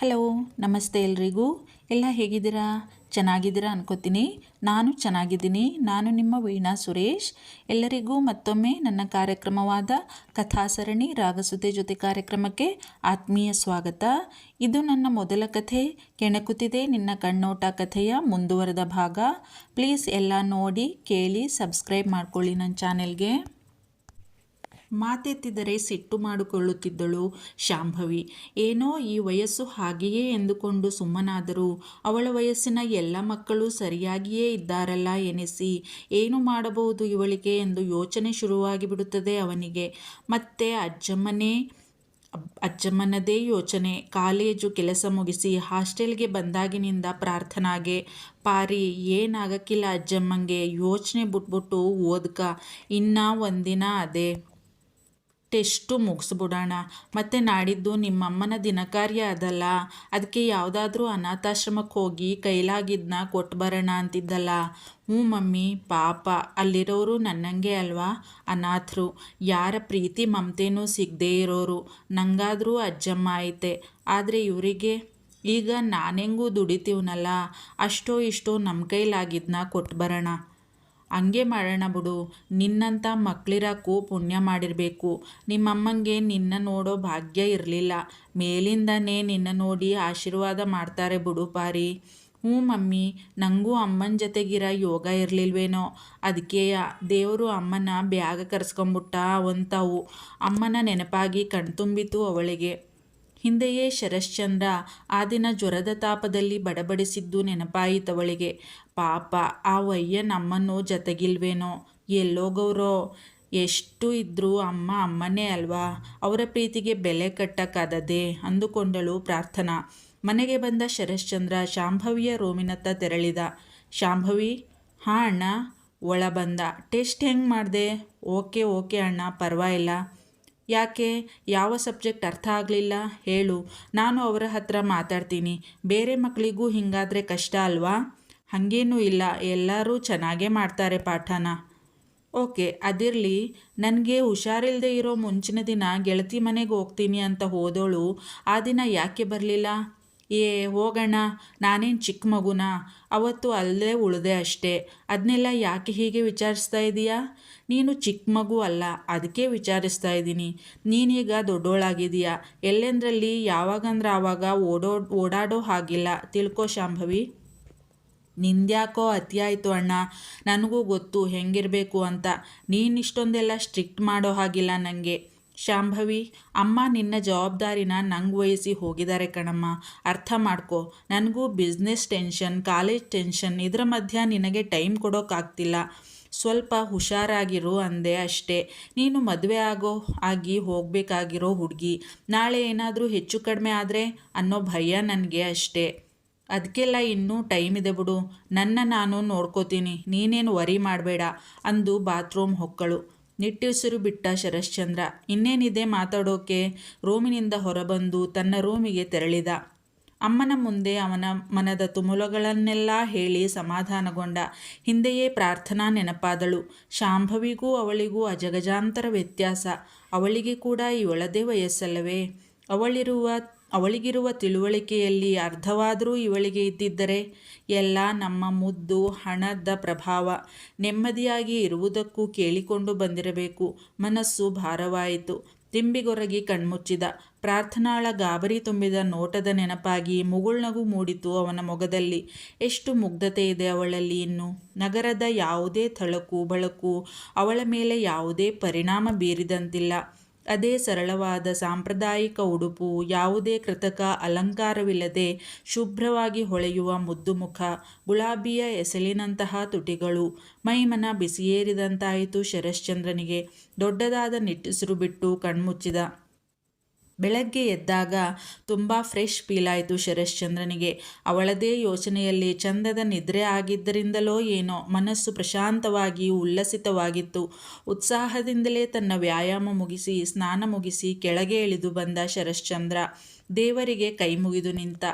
Hello ನಮಸ್ತೆ ಎಲ್ರಿಗೂ. ಎಲ್ಲ ಹೇಗಿದ್ದೀರಾ? ಚೆನ್ನಾಗಿದ್ದೀರಾ ಅನ್ಕೋತೀನಿ. ನಾನು ಚೆನ್ನಾಗಿದ್ದೀನಿ. ನಾನು ನಿಮ್ಮ ವೀಣಾ ಸುರೇಶ್. ಎಲ್ಲರಿಗೂ ಮತ್ತೊಮ್ಮೆ ನನ್ನ ಕಾರ್ಯಕ್ರಮವಾದ ಕಥಾಸರಣಿ ರಾಗಸುತೆ ಜೊತೆ ಕಾರ್ಯಕ್ರಮಕ್ಕೆ ಆತ್ಮೀಯ ಸ್ವಾಗತ. ಇದು ನನ್ನ ಮೊದಲ ಕಥೆ. ಕೆಣಕುತ್ತಿದೆ ನಿನ್ನ ಕಣ್ಣೋಟ ಕಥೆಯ ಮುಂದುವರೆದ ಭಾಗ. ಪ್ಲೀಸ್ ಎಲ್ಲ ನೋಡಿ, ಕೇಳಿ, ಸಬ್ಸ್ಕ್ರೈಬ್ ಮಾಡ್ಕೊಳ್ಳಿ ನನ್ನ ಚಾನೆಲ್ಗೆ. ಮಾತೆತ್ತಿದರೆ ಸಿಟ್ಟು ಮಾಡಿಕೊಳ್ಳುತ್ತಿದ್ದಳು ಶಾಂಭವಿ. ಏನೋ ಈ ವಯಸ್ಸು ಹಾಗೆಯೇ ಎಂದುಕೊಂಡು ಸುಮ್ಮನಾದರು. ಅವಳ ವಯಸ್ಸಿನ ಎಲ್ಲ ಮಕ್ಕಳು ಸರಿಯಾಗಿಯೇ ಇದ್ದಾರಲ್ಲ ಎನಿಸಿ. ಏನು ಮಾಡಬಹುದು ಇವಳಿಗೆ ಎಂದು ಯೋಚನೆ ಶುರುವಾಗಿ ಬಿಡುತ್ತದೆ ಅವನಿಗೆ. ಮತ್ತೆ ಅಜ್ಜಮ್ಮನೇ, ಅಜ್ಜಮ್ಮನದೇ ಯೋಚನೆ. ಕಾಲೇಜು ಕೆಲಸ ಮುಗಿಸಿ ಹಾಸ್ಟೆಲ್ಗೆ ಬಂದಾಗಿನಿಂದ ಪ್ರಾರ್ಥನಾಗೆ. ಪಾರಿ, ಏನಾಗಕ್ಕಿಲ್ಲ ಅಜ್ಜಮ್ಮಂಗೆ. ಯೋಚನೆ ಬಿಟ್ಬಿಟ್ಟು ಓದ್ಕ. ಇನ್ನ ಒಂದಿನ ಅದೇ. ಟೆಸ್ಟು ಮುಗಿಸ್ಬಿಡೋಣ. ಮತ್ತು ನಾಡಿದ್ದು ನಿಮ್ಮಮ್ಮನ ದಿನಕಾರ್ಯ ಅದಲ್ಲ. ಅದಕ್ಕೆ ಯಾವುದಾದ್ರೂ ಅನಾಥಾಶ್ರಮಕ್ಕೆ ಹೋಗಿ ಕೈಲಾಗಿದ್ದನ್ನ ಕೊಟ್ಟು ಬರೋಣ ಅಂತಿದ್ದಲ್ಲ. ಹ್ಞೂ ಮಮ್ಮಿ, ಪಾಪ. ಅಲ್ಲಿರೋರು ನನ್ನಂಗೆ ಅಲ್ವಾ? ಅನಾಥರು. ಯಾರ ಪ್ರೀತಿ ಮಮತೆನೂ ಸಿಗದೇ ಇರೋರು. ನಂಗಾದರೂ ಅಜ್ಜಮ್ಮ ಐತೆ. ಆದರೆ ಇವರಿಗೆ ಈಗ ನಾನೆಂಗೂ ದುಡಿತೀವನಲ್ಲ. ಅಷ್ಟೋ ಇಷ್ಟೋ ನಮ್ಮ ಕೈಲಾಗಿದ್ದನ್ನ ಕೊಟ್ಟು ಬರೋಣ. ಹಂಗೆ ಮಾಡೋಣ ಬಿಡು. ನಿನ್ನಂಥ ಮಕ್ಳಿರಕ್ಕೂ ಪುಣ್ಯ ಮಾಡಿರಬೇಕು. ನಿಮ್ಮಮ್ಮಂಗೆ ನಿನ್ನ ನೋಡೋ ಭಾಗ್ಯ ಇರಲಿಲ್ಲ. ಮೇಲಿಂದನೇ ನಿನ್ನ ನೋಡಿ ಆಶೀರ್ವಾದ ಮಾಡ್ತಾರೆ ಬಿಡು ಪಾರಿ. ಹ್ಞೂ ಮಮ್ಮಿ ನನಗೂ ಅಮ್ಮನ ಜೊತೆಗಿರ ಯೋಗ ಇರಲಿಲ್ವೇನೋ? ಅದಕ್ಕೆಯ ದೇವರು ಅಮ್ಮನ ಬ್ಯಾಗ ಕರೆಸ್ಕೊಂಬಿಟ್ಟ ಅವಂತವು. ಅಮ್ಮನ ನೆನಪಾಗಿ ಕಣ್ತುಂಬಿತು ಅವಳಿಗೆ. ಹಿಂದೆಯೇ ಶರಶ್ಚಂದ್ರ ಆ ದಿನ ಜ್ವರದ ತಾಪದಲ್ಲಿ ಬಡಬಡಿಸಿದ್ದು ನೆನಪಾಯಿತವಳಿಗೆ. ಪಾಪ, ಆ ವಯ್ಯ ನಮ್ಮನ್ನು ಜತೆಗಿಲ್ವೇನೋ? ಎಲ್ಲೋಗವ್ರೋ ಎಷ್ಟು ಇದ್ದರೂ ಅಮ್ಮ ಅಮ್ಮನೇ ಅಲ್ವಾ? ಅವರ ಪ್ರೀತಿಗೆ ಬೆಲೆ ಕಟ್ಟಕ್ಕಾದದೆ ಅಂದುಕೊಂಡಳು ಪ್ರಾರ್ಥನಾ. ಮನೆಗೆ ಬಂದ ಶರಶ್ಚಂದ್ರ ಶಾಂಭವಿಯ ರೂಮಿನತ್ತ ತೆರಳಿದ. ಶಾಂಭವಿ? ಹಾಂ ಅಣ್ಣ. ಒಳ ಬಂದ ಟೆಸ್ಟ್ ಹೆಂಗೆ ಮಾಡಿದೆ? ಓಕೆ ಓಕೆ ಅಣ್ಣ, ಪರವಾಗಿಲ್ಲ. ಯಾಕೆ? ಯಾವ ಸಬ್ಜೆಕ್ಟ್ ಅರ್ಥ ಆಗಲಿಲ್ಲ? ಹೇಳು. ನಾನು ಅವರ ಹತ್ರ ಮಾತಾಡ್ತೀನಿ. ಬೇರೆ ಮಕ್ಕಳಿಗೂ ಹಿಂಗಾದರೆ ಕಷ್ಟ ಅಲ್ವಾ? ಹಾಗೇನೂ ಇಲ್ಲ, ಎಲ್ಲರೂ ಚೆನ್ನಾಗೇ ಮಾಡ್ತಾರೆ ಪಾಠನ. ಓಕೆ, ಅದಿರಲಿ, ನನಗೆ ಹುಷಾರಿಲ್ಲದೆ ಇರೋ ಮುಂಚಿನ ದಿನ ಗೆಳತಿ ಮನೆಗೆ ಹೋಗ್ತೀನಿ ಅಂತ ಹೋದೋಳು, ಆ ದಿನ ಯಾಕೆ ಬರಲಿಲ್ಲ? ಏ, ಹೋಗೋಣ, ನಾನೇನು ಚಿಕ್ಕ ಮಗುನ? ಅವತ್ತು ಅಲ್ಲೇ ಉಳಿದೆ ಅಷ್ಟೇ. ಅದನ್ನೆಲ್ಲ ಯಾಕೆ ಹೀಗೆ ವಿಚಾರಿಸ್ತಾ ಇದೀಯಾ? ನೀನು ಚಿಕ್ಕ ಮಗು ಅಲ್ಲ ಅದಕ್ಕೆ ವಿಚಾರಿಸ್ತಾ ಇದ್ದೀನಿ ನೀನೀಗ ದೊಡ್ಡೋಳಾಗಿದೆಯಾ? ಎಲ್ಲೆಂದ್ರಲ್ಲಿ, ಯಾವಾಗಂದ್ರೆ ಆವಾಗ ಓಡೋ, ಓಡಾಡೋ ಹಾಗಿಲ್ಲ. ತಿಳ್ಕೋ ಶಾಂಭವಿ. ನಿಂದ್ಯಾಕೋ ಅತಿಯಾಯಿತು ಅಣ್ಣ. ನನಗೂ ಗೊತ್ತು ಹೆಂಗಿರಬೇಕು ಅಂತ. ನೀನಿಷ್ಟೊಂದೆಲ್ಲ ಸ್ಟ್ರಿಕ್ಟ್ ಮಾಡೋ ಹಾಗಿಲ್ಲ ನನಗೆ ಶಾಂಭವಿ, ಅಮ್ಮ ನಿನ್ನ ಜವಾಬ್ದಾರಿನ ನಂಗೆ ವಹಿಸಿ ಹೋಗಿದ್ದಾರೆ ಕಣಮ್ಮ. ಅರ್ಥ ಮಾಡ್ಕೊ. ನನಗೂ ಬಿಸ್ನೆಸ್ ಟೆನ್ಷನ್ ಕಾಲೇಜ್ ಟೆನ್ಷನ್ ಇದರ ಮಧ್ಯ ನಿನಗೆ ಟೈಮ್ ಕೊಡೋಕ್ಕಾಗ್ತಿಲ್ಲ ಸ್ವಲ್ಪ ಹುಷಾರಾಗಿರು ಅಂದೆ ಅಷ್ಟೇ. ನೀನು ಮದುವೆ ಆಗೋ, ಆಗಿ ಹೋಗಬೇಕಾಗಿರೋ ಹುಡುಗಿ. ನಾಳೆ ಏನಾದರೂ ಹೆಚ್ಚು ಕಡಿಮೆ ಆದರೆ ಅನ್ನೋ ಭಯ ನನಗೆ ಅಷ್ಟೇ. ಅದಕ್ಕೆಲ್ಲ ಇನ್ನೂ ಟೈಮ್ ಇದೆ ಬಿಡು. ನನ್ನ ನಾನು ನೋಡ್ಕೋತೀನಿ. ನೀನೇನು ವರಿ ಮಾಡಬೇಡ ಅಂದು ಬಾತ್ರೂಮ್ ಹೊಕ್ಕಳು. ನಿಟ್ಟುಸಿರು ಬಿಟ್ಟ ಶರಶ್ಚಂದ್ರ. ಇನ್ನೇನಿದೆ ಮಾತಾಡೋಕೆ? ರೂಮಿನಿಂದ ಹೊರಬಂದು ತನ್ನ ರೂಮಿಗೆ ತೆರಳಿದ. ಅಮ್ಮನ ಮುಂದೆ ಅವನ ಮನದ ತುಮುಲಗಳನ್ನೆಲ್ಲ ಹೇಳಿ ಸಮಾಧಾನಗೊಂಡ. ಹಿಂದೆಯೇ ಪ್ರಾರ್ಥನಾ ನೆನಪಾದಳು. ಶಾಂಭವಿಗೂ ಅವಳಿಗೂ ಅಜಗಜಾಂತರ ವ್ಯತ್ಯಾಸ. ಅವಳಿಗೆ ಕೂಡ ಇವಳದೇ ವಯಸ್ಸಲ್ಲವೇ? ಅವಳಿರುವ ಅವಳಿಗಿರುವ ತಿಳುವಳಿಕೆಯಲ್ಲಿ ಅರ್ಧವಾದರೂ ಇವಳಿಗೆ ಇದ್ದಿದ್ದರೆ ಎಲ್ಲ ನಮ್ಮ ಮುದ್ದು, ಹಣದ ಪ್ರಭಾವ ನೆಮ್ಮದಿಯಾಗಿ ಇರುವುದಕ್ಕೂ ಕೇಳಿಕೊಂಡು ಬಂದಿರಬೇಕು. ಮನಸ್ಸು ಭಾರವಾಯಿತು. ತಿಂಬಿಗೊರಗಿ ಕಣ್ಮುಚ್ಚಿದ. ಪ್ರಾರ್ಥನಾಳ ಗಾಬರಿ ತುಂಬಿದ ನೋಟದ ನೆನಪಾಗಿ ಮುಗುಳ್ನಗು ಮೂಡಿತು ಅವನ ಮೊಗದಲ್ಲಿ. ಎಷ್ಟು ಮುಗ್ಧತೆ ಇದೆ ಅವಳಲ್ಲಿ ಇನ್ನು. ನಗರದ ಯಾವುದೇ ಥಳಕು, ಬಳಕು ಅವಳ ಮೇಲೆ ಯಾವುದೇ ಪರಿಣಾಮ ಬೀರಿದಂತಿಲ್ಲ. ಅದೇ ಸರಳವಾದ ಸಾಂಪ್ರದಾಯಿಕ ಉಡುಪು, ಯಾವುದೇ ಕೃತಕ ಅಲಂಕಾರವಿಲ್ಲದೆ ಶುಭ್ರವಾಗಿ ಹೊಳೆಯುವ ಮುದ್ದು ಮುಖ, ಗುಲಾಬಿಯ ಎಸಲಿನಂತಹ ತುಟಿಗಳು, ಮೈಮನ ಬಿಸಿಯೇರಿದಂತಾಯಿತು ಶರಶ್ಚಂದ್ರನಿಗೆ, ದೊಡ್ಡದಾದ ನಿಟ್ಟುಸಿರು ಬಿಟ್ಟು ಕಣ್ಮುಚ್ಚಿದ ಬೆಳಗ್ಗೆ ಎದ್ದಾಗ ತುಂಬ ಫ್ರೆಶ್ ಫೀಲ್ ಆಯಿತು ಶರಶ್ಚಂದ್ರನಿಗೆ. ಅವಳದೇ ಯೋಚನೆಯಲ್ಲಿ ಚಂದದ ನಿದ್ರೆ ಆಗಿದ್ದರಿಂದಲೋ ಏನೋ ಮನಸ್ಸು ಪ್ರಶಾಂತವಾಗಿ ಉಲ್ಲಸಿತವಾಗಿತ್ತು. ಉತ್ಸಾಹದಿಂದಲೇ ತನ್ನ ವ್ಯಾಯಾಮ ಮುಗಿಸಿ, ಸ್ನಾನ ಮುಗಿಸಿ ಕೆಳಗೆ ಇಳಿದು ಬಂದ ಶರಶ್ಚಂದ್ರ ದೇವರಿಗೆ ಕೈ ಮುಗಿದು ನಿಂತ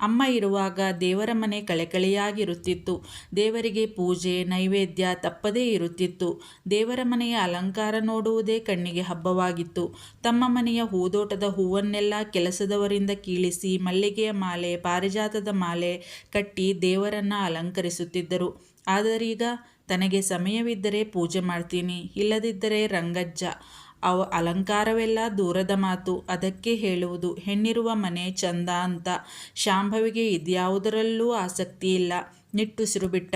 ಅಮ್ಮ ಇರುವಾಗ ದೇವರ ಮನೆ ಕಳೆಕಳೆಯಾಗಿರುತ್ತಿತ್ತು ದೇವರಿಗೆ ಪೂಜೆ, ನೈವೇದ್ಯ ತಪ್ಪದೇ ಇರುತ್ತಿತ್ತು. ದೇವರ ಮನೆಯ ಅಲಂಕಾರ ನೋಡುವುದೇ ಕಣ್ಣಿಗೆ ಹಬ್ಬವಾಗಿತ್ತು. ತಮ್ಮ ಮನೆಯ ಹೂದೋಟದ ಹೂವನ್ನೆಲ್ಲ ಕೆಲಸದವರಿಂದ ಕೀಳಿಸಿ ಮಲ್ಲಿಗೆಯ ಮಾಲೆ, ಪಾರಿಜಾತದ ಮಾಲೆ ಕಟ್ಟಿ ದೇವರನ್ನ ಅಲಂಕರಿಸುತ್ತಿದ್ದರು. ಆದರೀಗ ತನಗೆ ಸಮಯವಿದ್ದರೆ ಪೂಜೆ ಮಾಡ್ತೀನಿ, ಇಲ್ಲದಿದ್ದರೆ ರಂಗಜ್ಜ. ಅವ ಅಲಂಕಾರವೆಲ್ಲ ದೂರದ ಮಾತು. ಅದಕ್ಕೆ ಹೇಳುವುದು, ಹೆಣ್ಣಿರುವ ಮನೆ ಚಂದ ಅಂತ. ಶಾಂಭವಿಗೆ ಇದ್ಯಾವುದರಲ್ಲೂ ಆಸಕ್ತಿ ಇಲ್ಲ ನಿಟ್ಟುಸಿರು ಬಿಟ್ಟ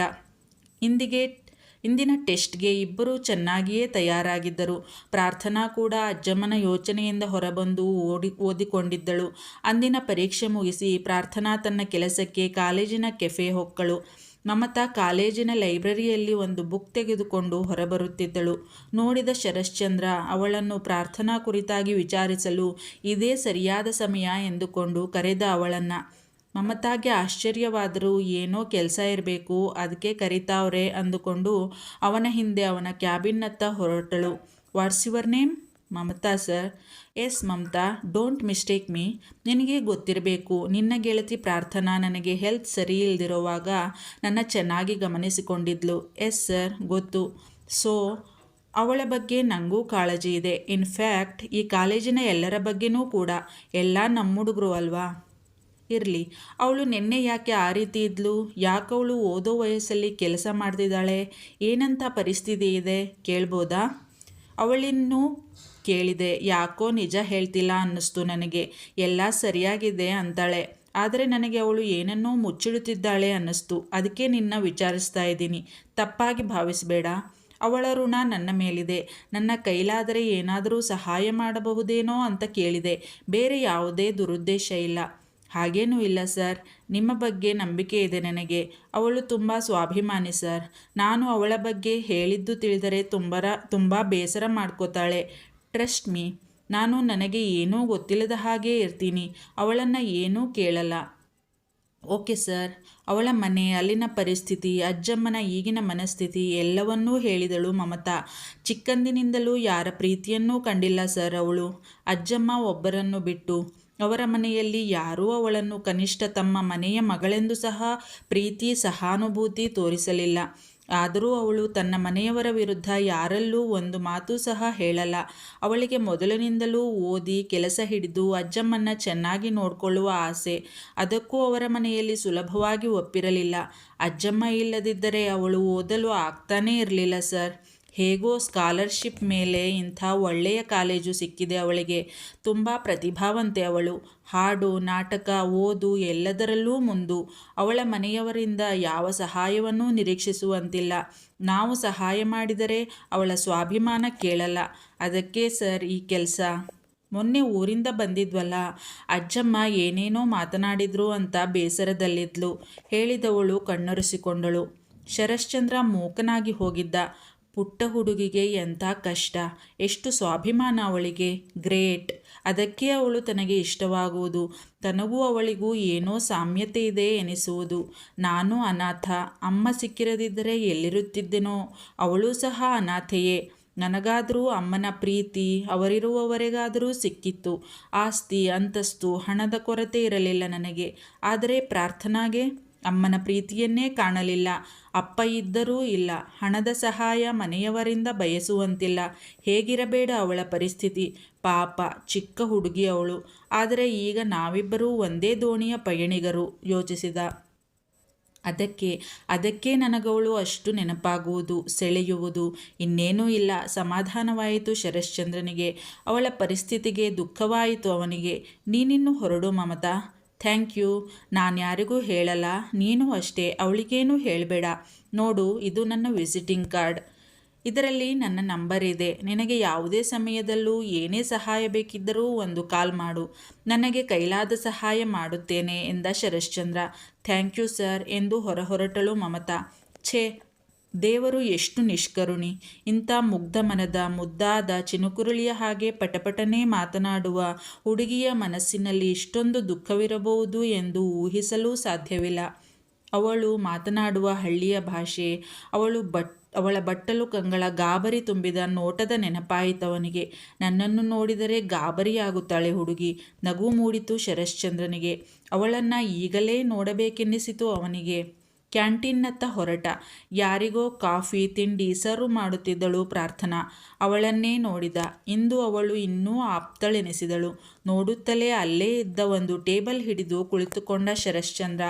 ಇಂದಿಗೆ, ಇಂದಿನ ಟೆಸ್ಟ್ಗೆ ಇಬ್ಬರೂ ಚೆನ್ನಾಗಿಯೇ ತಯಾರಾಗಿದ್ದರು. ಪ್ರಾರ್ಥನಾ ಕೂಡ ಅಜ್ಜಮ್ಮನ ಯೋಚನೆಯಿಂದ ಹೊರಬಂದು ಓಡಿ, ಓದಿಕೊಂಡಿದ್ದಳು. ಅಂದಿನ ಪರೀಕ್ಷೆ ಮುಗಿಸಿ ಪ್ರಾರ್ಥನಾ ತನ್ನ ಕೆಲಸಕ್ಕೆ ಕಾಲೇಜಿನ ಕೆಫೆ ಹೊಕ್ಕಳು. ಮಮತಾ ಕಾಲೇಜಿನ ಲೈಬ್ರರಿಯಲ್ಲಿ ಒಂದು ಬುಕ್ ತೆಗೆದುಕೊಂಡು ಹೊರಬರುತ್ತಿದ್ದಳು. ನೋಡಿದ ಶರಶ್ಚಂದ್ರ ಅವಳನ್ನು ಪ್ರಾರ್ಥನಾ ಕುರಿತಾಗಿ ವಿಚಾರಿಸಲು ಇದೇ ಸರಿಯಾದ ಸಮಯ ಎಂದುಕೊಂಡು ಕರೆದ ಅವಳನ್ನು, ಮಮತಾಗೆ ಆಶ್ಚರ್ಯವಾದರೂ ಏನೋ ಕೆಲಸ ಇರಬೇಕು ಅದಕ್ಕೆ ಕರಿತಾವ್ರೆ ಅಂದುಕೊಂಡು ಅವನ ಹಿಂದೆ ಅವನ ಕ್ಯಾಬಿನ್ನತ್ತ ಹೊರಟಳು. What's your name? Mamata sir. Yes Mamata, don't mistake me. ನಿನಗೆ ಗೊತ್ತಿರಬೇಕು, ನಿನ್ನ ಗೆಳತಿ ಪ್ರಾರ್ಥನಾ ನನಗೆ ಹೆಲ್ತ್ ಸರಿ ಇಲ್ದಿರೋವಾಗ ನನ್ನ ಚೆನ್ನಾಗಿ ಗಮನಿಸಿಕೊಂಡಿದ್ಲು. ಎಸ್ ಸರ್, ಗೊತ್ತು. ಸೊ, ಅವಳ ಬಗ್ಗೆ ನನಗೂ ಕಾಳಜಿ ಇದೆ. ಇನ್ಫ್ಯಾಕ್ಟ್ ಈ ಕಾಲೇಜಿನ ಎಲ್ಲರ ಬಗ್ಗೆನೂ ಕೂಡ. ಎಲ್ಲ ನಮ್ಮ ಹುಡುಗರು ಅಲ್ವಾ? ಇರಲಿ. ಅವಳು ನಿನ್ನೆ ಯಾಕೆ ಆ ರೀತಿ ಇದ್ಲು? ಯಾಕವಳು ಓದೋ ವಯಸ್ಸಲ್ಲಿ ಕೆಲಸ ಮಾಡ್ತಿದ್ದಾಳೆ? ಏನಂಥ ಪರಿಸ್ಥಿತಿ ಇದೆ? ಕೇಳ್ಬೋದಾ? ಅವಳಿನ್ನೂ ಕೇಳಿದೆ, ಯಾಕೋ ನಿಜ ಹೇಳ್ತಿಲ್ಲ ಅನ್ನಿಸ್ತು ನನಗೆ. ಎಲ್ಲ ಸರಿಯಾಗಿದೆ ಅಂತಾಳೆ. ಆದರೆ ನನಗೆ ಅವಳು ಏನನ್ನೋ ಮುಚ್ಚಿಡುತ್ತಿದ್ದಾಳೆ ಅನ್ನಿಸ್ತು. ಅದಕ್ಕೆ ನಿನ್ನ ವಿಚಾರಿಸ್ತಾ ಇದ್ದೀನಿ. ತಪ್ಪಾಗಿ ಭಾವಿಸಬೇಡ. ಅವಳ ಋಣ ನನ್ನ ಮೇಲಿದೆ. ನನ್ನ ಕೈಲಾದರೆ ಏನಾದರೂ ಸಹಾಯ ಮಾಡಬಹುದೇನೋ ಅಂತ ಕೇಳಿದೆ. ಬೇರೆ ಯಾವುದೇ ದುರುದ್ದೇಶ ಇಲ್ಲ. ಹಾಗೇನೂ ಇಲ್ಲ ಸರ್. ನಿಮ್ಮ ಬಗ್ಗೆ ನಂಬಿಕೆ ಇದೆ ನನಗೆ. ಅವಳು ತುಂಬ ಸ್ವಾಭಿಮಾನಿ ಸರ್. ನಾನು ಅವಳ ಬಗ್ಗೆ ಹೇಳಿದ್ದು ತಿಳಿದರೆ ತುಂಬರ, ತುಂಬ ಬೇಸರ ಮಾಡ್ಕೋತಾಳೆ. ಟ್ರಸ್ಟ್ ಮೀ ನಾನು ನನಗೆ ಏನೂ ಗೊತ್ತಿಲ್ಲದ ಹಾಗೇ ಇರ್ತೀನಿ, ಅವಳನ್ನು ಏನೂ ಕೇಳಲ್ಲ. ಓಕೆ ಸರ್, ಅವಳ ಮನೆ, ಅಲ್ಲಿನ ಪರಿಸ್ಥಿತಿ, ಅಜ್ಜಮ್ಮನ ಈಗಿನ ಮನಸ್ಥಿತಿ ಎಲ್ಲವನ್ನೂ ಹೇಳಿದಳು ಮಮತಾ. ಚಿಕ್ಕಂದಿನಿಂದಲೂ ಯಾರ ಪ್ರೀತಿಯನ್ನೂ ಕಂಡಿಲ್ಲ ಸರ್ ಅವಳು. ಅಜ್ಜಮ್ಮ ಒಬ್ಬರನ್ನು ಬಿಟ್ಟು, ಅವರ ಮನೆಯಲ್ಲಿ ಯಾರೂ ಅವಳನ್ನು ಕನಿಷ್ಠ ತಮ್ಮ ಮನೆಯ ಮಗಳೆಂದು ಸಹ ಪ್ರೀತಿ, ಸಹಾನುಭೂತಿ ತೋರಿಸಲಿಲ್ಲ. ಆದರೂ ಅವಳು ತನ್ನ ಮನೆಯವರ ವಿರುದ್ಧ ಯಾರಲ್ಲೂ ಒಂದು ಮಾತು ಸಹ ಹೇಳಲ್ಲ. ಅವಳಿಗೆ ಮೊದಲಿನಿಂದಲೂ ಓದಿ ಕೆಲಸ ಹಿಡಿದು ಅಜ್ಜಮ್ಮನ್ನ ಚೆನ್ನಾಗಿ ನೋಡಿಕೊಳ್ಳುವ ಆಸೆ ಅದಕ್ಕೂ ಅವರ ಮನೆಯಲ್ಲಿ ಸುಲಭವಾಗಿ ಒಪ್ಪಿರಲಿಲ್ಲ. ಅಜ್ಜಮ್ಮ ಇಲ್ಲದಿದ್ದರೆ ಅವಳು ಓದಲು ಆಗ್ತಾನೇ ಇರಲಿಲ್ಲ, ಸರ್. ಹೇಗೋ ಸ್ಕಾಲರ್ಶಿಪ್ ಮೇಲೆ ಇಂಥ ಒಳ್ಳೆಯ ಕಾಲೇಜು ಸಿಕ್ಕಿದೆ ಅವಳಿಗೆ. ತುಂಬ ಪ್ರತಿಭಾವಂತೆ ಅವಳು. ಹಾಡು, ನಾಟಕ, ಓದು ಎಲ್ಲದರಲ್ಲೂ ಮುಂದು. ಅವಳ ಮನೆಯವರಿಂದ ಯಾವ ಸಹಾಯವನ್ನೂ ನಿರೀಕ್ಷಿಸುವಂತಿಲ್ಲ. ನಾವು ಸಹಾಯ ಮಾಡಿದರೆ ಅವಳ ಸ್ವಾಭಿಮಾನ ಕೇಳಲ್ಲ. ಅದಕ್ಕೆ ಸರ್ ಈ ಕೆಲಸ. ಮೊನ್ನೆ ಊರಿಂದ ಬಂದಿದ್ವಲ್ಲ. ಅಜ್ಜಮ್ಮ ಏನೇನೋ ಮಾತನಾಡಿದ್ರು ಅಂತ ಬೇಸರದಲ್ಲಿದ್ಲು. ಹೇಳಿದವಳು ಕಣ್ಣೊರೆಸಿಕೊಂಡಳು. ಶರಶ್ಚಂದ್ರ ಮೂಕನಾಗಿ ಹೋಗಿದ್ದ. ಪುಟ್ಟ ಹುಡುಗಿಗೆ ಎಂಥ ಕಷ್ಟ? ಎಷ್ಟು ಸ್ವಾಭಿಮಾನ ಅವಳಿಗೆ? ಗ್ರೇಟ್. ಅದಕ್ಕೆ ಅವಳು ತನಗೆ ಇಷ್ಟವಾಗುವುದು. ತನಗೂ ಅವಳಿಗೂ ಏನೋ ಸಾಮ್ಯತೆ ಇದೆ ಎನಿಸುವುದು. ನಾನು ಅನಾಥ. ಅಮ್ಮ ಸಿಕ್ಕಿರದಿದ್ದರೆ ಎಲ್ಲಿರುತ್ತಿದ್ದೆನೋ? ಅವಳು ಸಹ ಅನಾಥೆಯೇ. ನನಗಾದರೂ ಅಮ್ಮನ ಪ್ರೀತಿ ಅವರಿರುವವರೆಗಾದರೂ ಸಿಕ್ಕಿತ್ತು. ಆಸ್ತಿ, ಅಂತಸ್ತು, ಹಣದ ಕೊರತೆ ಇರಲಿಲ್ಲ ನನಗೆ. ಆದರೆ ಪ್ರಾರ್ಥನಾಗೆ? ಅಮ್ಮನ ಪ್ರೀತಿಯನ್ನೇ ಕಾಣಲಿಲ್ಲ. ಅಪ್ಪ ಇದ್ದರೂ ಇಲ್ಲ. ಹಣದ ಸಹಾಯ ಮನೆಯವರಿಂದ ಬಯಸುವಂತಿಲ್ಲ. ಹೇಗಿರಬೇಡ ಅವಳ ಪರಿಸ್ಥಿತಿ. ಪಾಪ, ಚಿಕ್ಕ ಹುಡುಗಿ ಅವಳು. ಆದರೆ ಈಗ ನಾವಿಬ್ಬರೂ ಒಂದೇ ದೋಣಿಯ ಪಯಣಿಗರು ಯೋಚಿಸಿದ. ಅದಕ್ಕೆ ಅದಕ್ಕೆ ನನಗವಳು ಅಷ್ಟು ನೆನಪಾಗುವುದು, ಸೆಳೆಯುವುದು ಇನ್ನೇನೂ ಇಲ್ಲ. ಸಮಾಧಾನವಾಯಿತು ಶರಶ್ಚಂದ್ರನಿಗೆ. ಅವಳ ಪರಿಸ್ಥಿತಿಗೆ ದುಃಖವಾಯಿತು ಅವನಿಗೆ. ನೀನಿನ್ನು ಹೊರಡು ಮಮತಾ. Thank you. ನಾನು ಯಾರಿಗೂ ಹೇಳಲ್ಲ. ನೀನು ಅಷ್ಟೇ. ಅವಳಿಗೇನು ಹೇಳಬೇಡ. ನೋಡು, ಇದು ನನ್ನ ವಿಸಿಟಿಂಗ್ ಕಾರ್ಡ್. ಇದರಲ್ಲಿ ನನ್ನ ನಂಬರ್ ಇದೆ. ನಿನಗೆ ಯಾವುದೇ ಸಮಯದಲ್ಲೂ ಏನೇ ಸಹಾಯ ಬೇಕಿದ್ದರೂ ಒಂದು ಕಾಲ್ ಮಾಡು. ನನಗೆ ಕೈಲಾದ ಸಹಾಯ ಮಾಡುತ್ತೇನೆ ಎಂದ ಶರಶ್ಚಂದ್ರ. ಥ್ಯಾಂಕ್ ಯು ಸರ್ ಎಂದು ಹೊರಹೊರಟಳು ಮಮತಾ. ಛೇ ದೇವರು ಎಷ್ಟು ನಿಷ್ಕರುಣಿ. ಇಂಥ ಮುಗ್ಧ ಮನದ, ಮುದ್ದಾದ, ಚಿನುಕುರುಳಿಯ ಹಾಗೆ ಪಟಪಟನೆ ಮಾತನಾಡುವ ಹುಡುಗಿಯ ಮನಸ್ಸಿನಲ್ಲಿ ಇಷ್ಟೊಂದು ದುಃಖವಿರಬಹುದು ಎಂದು ಊಹಿಸಲೂ ಸಾಧ್ಯವಿಲ್ಲ. ಅವಳು ಮಾತನಾಡುವ ಹಳ್ಳಿಯ ಭಾಷೆ, ಅವಳು ಬಟ್, ಅವಳ ಬಟ್ಟಲು ಕಂಗಳ ಗಾಬರಿ ತುಂಬಿದ ನೋಟದ ನೆನಪಾಯಿತವನಿಗೆ. ನನ್ನನ್ನು ನೋಡಿದರೆ ಗಾಬರಿಯಾಗುತ್ತಾಳೆ ಹುಡುಗಿ. ನಗು ಮೂಡಿತು ಶರಶ್ಚಂದ್ರನಿಗೆ. ಅವಳನ್ನು ಈಗಲೇ ನೋಡಬೇಕೆನ್ನಿಸಿತು ಅವನಿಗೆ. ಕ್ಯಾಂಟೀನ್ನತ್ತ ಹೊರಟ. ಯಾರಿಗೋ ಕಾಫಿ, ತಿಂಡಿ, ಸರ್ವ್ ಮಾಡುತ್ತಿದ್ದಳು ಪ್ರಾರ್ಥನಾ. ಅವಳನ್ನೇ ನೋಡಿದ. ಇಂದು ಅವಳು ಇನ್ನೂ ಆಪ್ತಳೆನಿಸಿದಳು. ನೋಡುತ್ತಲೇ ಅಲ್ಲೇ ಇದ್ದ ಒಂದು ಟೇಬಲ್ ಹಿಡಿದು ಕುಳಿತುಕೊಂಡ ಶರಶ್ಚಂದ್ರ.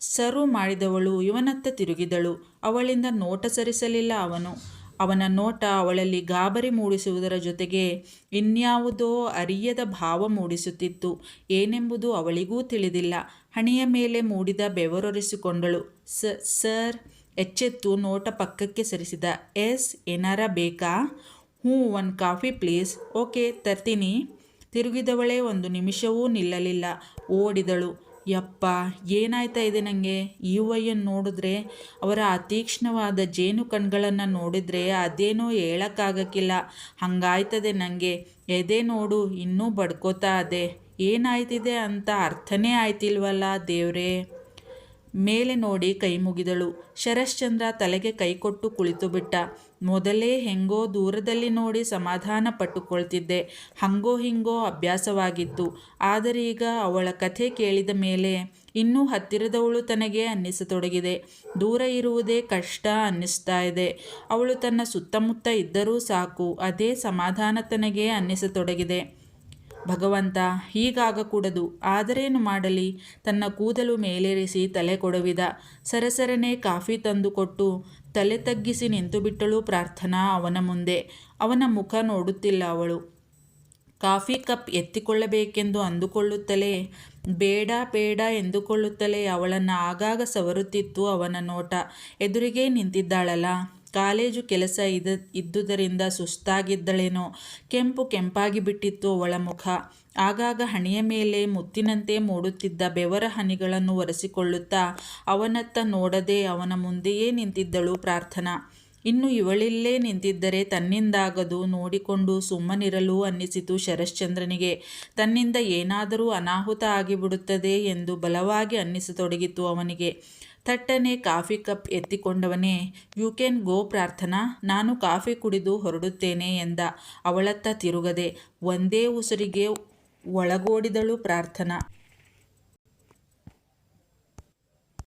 ಸರ್ವ್ ಮಾಡಿದವಳು ಇವನತ್ತ ತಿರುಗಿದಳು. ಅವಳಿಂದ ನೋಟ ಸರಿಸಲಿಲ್ಲ ಅವನು. ಅವನ ನೋಟ ಅವಳಲ್ಲಿ ಗಾಬರಿ ಮೂಡಿಸುವುದರ ಜೊತೆಗೆ ಇನ್ಯಾವುದೋ ಅರಿಯದ ಭಾವ ಮೂಡಿಸುತ್ತಿತ್ತು. ಏನೆಂಬುದು ಅವಳಿಗೂ ತಿಳಿದಿಲ್ಲ. ಹಣೆಯ ಮೇಲೆ ಮೂಡಿದ ಬೆವರೊರೆಸಿಕೊಂಡಳು. ಸ, ಸರ್, ಎಚ್ಚೆತ್ತು ನೋಟ ಪಕ್ಕಕ್ಕೆ ಸರಿಸಿದ. ಎಸ್, ಏನಾರ ಬೇಕಾ? ಹ್ಞೂ, ಒಂದು ಕಾಫಿ ಪ್ಲೀಸ್. ಓಕೆ, ತರ್ತೀನಿ. ತಿರುಗಿದವಳೇ ಒಂದು ನಿಮಿಷವೂ ನಿಲ್ಲಲಿಲ್ಲ. ಓಡಿದಳು. ಯಪ್ಪ, ಏನಾಯ್ತಾ ಇದೆ ನನಗೆ ಈ ವಯ್ಯನ್ನು ನೋಡಿದ್ರೆ, ಅವರ ಅತೀಕ್ಷ್ಣವಾದ ಜೇನು ಕಣ್ಗಳನ್ನು ನೋಡಿದರೆ ಅದೇನೋ ಹೇಳೋಕ್ಕಾಗಕ್ಕಿಲ್ಲ. ಹಂಗಾಯ್ತದೆ ನನಗೆ ಎದೆ ನೋಡು, ಇನ್ನೂ ಬಡ್ಕೋತಾ ಅದೆ. ಏನಾಯ್ತಿದೆ ಅಂತ ಅರ್ಥನೇ ಆಯ್ತಿಲ್ವಲ್ಲ ದೇವ್ರೇ? ಮೇಲೆ ನೋಡಿ ಕೈ ಮುಗಿದಳು. ಶರಶ್ಚಂದ್ರ ತಲೆಗೆ ಕೈ ಕೊಟ್ಟು ಕುಳಿತು ಬಿಟ್ಟ. ಮೊದಲೇ ಹೆಂಗೋ ದೂರದಲ್ಲಿ ನೋಡಿ ಸಮಾಧಾನ ಪಟ್ಟುಕೊಳ್ತಿದ್ದೆ. ಹಂಗೋ ಹಿಂಗೋ ಅಭ್ಯಾಸವಾಗಿತ್ತು. ಆದರೆ ಈಗ ಅವಳ ಕಥೆ ಕೇಳಿದ ಮೇಲೆ ಇನ್ನೂ ಹತ್ತಿರದವಳು ತನಗೆ ಅನ್ನಿಸತೊಡಗಿದೆ. ದೂರ ಇರುವುದೇ ಕಷ್ಟ ಅನ್ನಿಸ್ತಾ ಇದೆ. ಅವಳು ತನ್ನ ಸುತ್ತಮುತ್ತ ಇದ್ದರೂ ಸಾಕು. ಅದೇ ಸಮಾಧಾನ ತನಗೆ ಅನ್ನಿಸತೊಡಗಿದೆ. ಭಗವಂತ ಹೀಗಾಗಕೂಡದು. ಆದರೇನು ಮಾಡಲಿ? ತನ್ನ ಕೂದಲು ಮೇಲೇರಿಸಿ ತಲೆ ಕೊಡವಿದ. ಸರಸರನೆ ಕಾಫಿ ತಂದುಕೊಟ್ಟು ತಲೆ ತಗ್ಗಿಸಿ ನಿಂತುಬಿಟ್ಟಳು ಪ್ರಾರ್ಥನಾ ಅವನ ಮುಂದೆ. ಅವನ ಮುಖ ನೋಡುತ್ತಿಲ್ಲ ಅವಳು. ಕಾಫಿ ಕಪ್ ಎತ್ತಿಕೊಳ್ಳಬೇಕೆಂದು ಅಂದುಕೊಳ್ಳುತ್ತಲೇ, ಬೇಡ ಬೇಡ ಎಂದುಕೊಳ್ಳುತ್ತಲೇ ಅವಳನ್ನು ಆಗಾಗ ಸವರುತ್ತಿತ್ತು ಅವನ ನೋಟ. ಎದುರಿಗೆ ನಿಂತಿದ್ದಾಳಲ್ಲ. ಕಾಲೇಜು ಕೆಲಸ ಇದ, ಇದ್ದುದರಿಂದ ಸುಸ್ತಾಗಿದ್ದಳೇನೋ, ಕೆಂಪು ಕೆಂಪಾಗಿ ಬಿಟ್ಟಿತ್ತು ಅವಳ ಮುಖ. ಆಗಾಗ ಹಣೆಯ ಮೇಲೆ ಮುತ್ತಿನಂತೆ ಮೂಡುತ್ತಿದ್ದ ಬೆವರ ಹನಿಗಳನ್ನು ಒರೆಸಿಕೊಳ್ಳುತ್ತಾ ಅವನತ್ತ ನೋಡದೆ ಅವನ ಮುಂದೆಯೇ ನಿಂತಿದ್ದಳು ಪ್ರಾರ್ಥನಾ. ಇನ್ನು ಇವಳಿಲ್ಲೇ ನಿಂತಿದ್ದರೆ ತನ್ನಿಂದಾಗದು ನೋಡಿಕೊಂಡು ಸುಮ್ಮನಿರಲು ಅನ್ನಿಸಿತು ಶರಶ್ಚಂದ್ರನಿಗೆ. ತನ್ನಿಂದ ಏನಾದರೂ ಅನಾಹುತ ಆಗಿಬಿಡುತ್ತದೆ ಎಂದು ಬಲವಾಗಿ ಅನ್ನಿಸತೊಡಗಿತು ಅವನಿಗೆ. ಥಟ್ಟನೆ ಕಾಫಿ ಕಪ್ ಎತ್ತಿಕೊಂಡವನೇ, ಯು ಕ್ಯಾನ್ ಗೋ ಪ್ರಾರ್ಥನಾ, ನಾನು ಕಾಫಿ ಕುಡಿದು ಹೊರಡುತ್ತೇನೆ ಎಂದ. ಅವಳತ್ತ ತಿರುಗದೆ, ಒಂದೇ ಉಸಿರಿಗೆ ಒಳಗೋಡಿದಳು ಪ್ರಾರ್ಥನಾ.